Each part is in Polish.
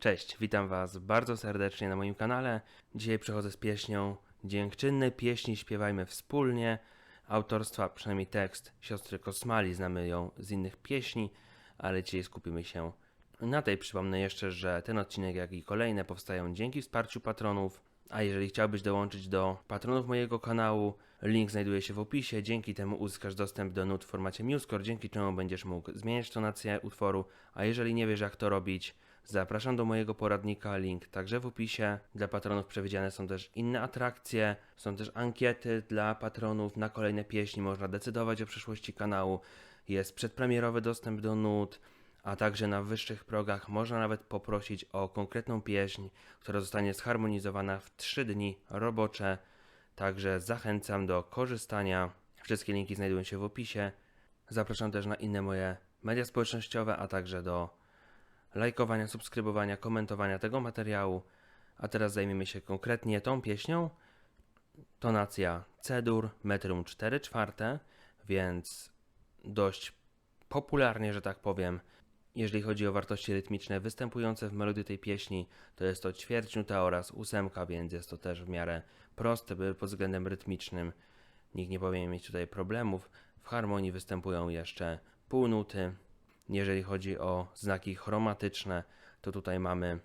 Cześć, witam Was bardzo serdecznie na moim kanale. Dzisiaj przychodzę z pieśnią Dziękczynne pieśni śpiewajmy wspólnie. Autorstwa, przynajmniej tekst siostry Kosmali, znamy ją z innych pieśni, ale dzisiaj skupimy się na tej. Przypomnę jeszcze, że ten odcinek, jak i kolejne powstają dzięki wsparciu patronów. A jeżeli chciałbyś dołączyć do patronów mojego kanału, link znajduje się w opisie. Dzięki temu uzyskasz dostęp do nut w formacie MuseScore, dzięki czemu będziesz mógł zmieniać tonację utworu. A jeżeli nie wiesz, jak to robić, zapraszam do mojego poradnika, link także w opisie. Dla patronów przewidziane są też inne atrakcje, są też ankiety dla patronów na kolejne pieśni. Można decydować o przyszłości kanału. Jest przedpremierowy dostęp do nut a także na wyższych progach można nawet poprosić o konkretną pieśń, która zostanie zharmonizowana w 3 dni robocze. Także zachęcam do korzystania. Wszystkie linki znajdują się w opisie. Zapraszam też na inne moje media społecznościowe, a także do lajkowania, subskrybowania, komentowania tego materiału. A teraz zajmiemy się konkretnie tą pieśnią. Tonacja C-dur, metrum 4 czwarte, więc dość popularnie, że tak powiem, jeżeli chodzi o wartości rytmiczne występujące w melodii tej pieśni, to jest to ćwierćnuta oraz ósemka, więc jest to też w miarę proste by- pod względem rytmicznym. Nikt nie powinien mieć tutaj problemów. W harmonii występują jeszcze półnuty. Jeżeli chodzi o znaki chromatyczne, to tutaj mamy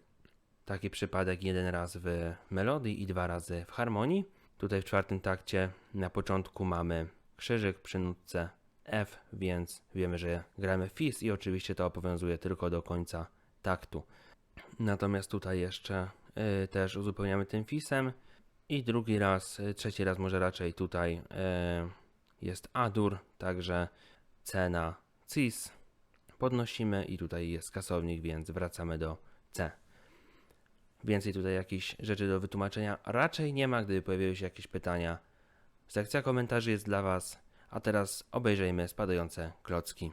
taki przypadek jeden raz w melodii i dwa razy w harmonii. Tutaj w czwartym takcie na początku mamy krzyżyk przy nutce F, więc wiemy, że gramy fis i oczywiście to obowiązuje tylko do końca taktu. Natomiast tutaj jeszcze y, też uzupełniamy tym fisem i drugi raz, y, trzeci raz może raczej tutaj y, jest A-dur, także C na cis podnosimy i tutaj jest kasownik, więc wracamy do C. Więcej tutaj jakichś rzeczy do wytłumaczenia raczej nie ma, gdyby pojawiły się jakieś pytania. Sekcja komentarzy jest dla Was, a teraz obejrzyjmy spadające klocki.